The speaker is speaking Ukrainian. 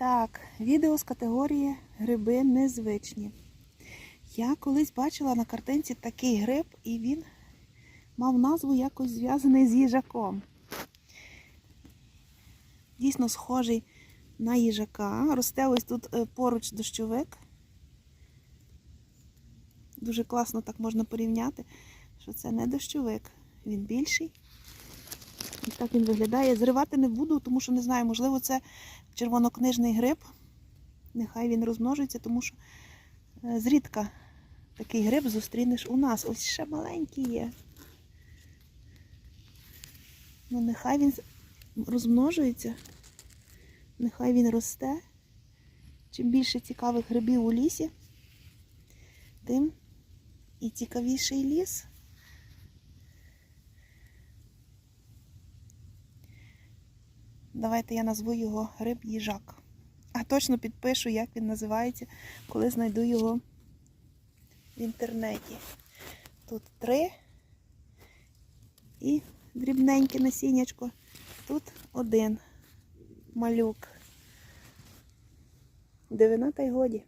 Так, відео з категорії гриби незвичні. Я колись бачила на картинці такий гриб, і він мав назву якось зв'язаний з їжаком. Дійсно схожий на їжака. Росте ось тут е, поруч дощовик. Дуже класно так можна порівняти, що це не дощовик, він більший. Ось так він виглядає. Зривати не буду, тому що не знаю, можливо, це червонокнижний гриб. Нехай він розмножується, тому що е, зрідка такий гриб зустрінеш у нас. Ось ще маленький є. Ну, нехай він розмножується, нехай він росте. Чим більше цікавих грибів у лісі, тим і цікавіший ліс. Давайте я назву його гриб їжак. А точно підпишу, як він називається, коли знайду його в інтернеті. Тут три і дрібненьке насіннячко. Тут один малюк. Дивина та й годі.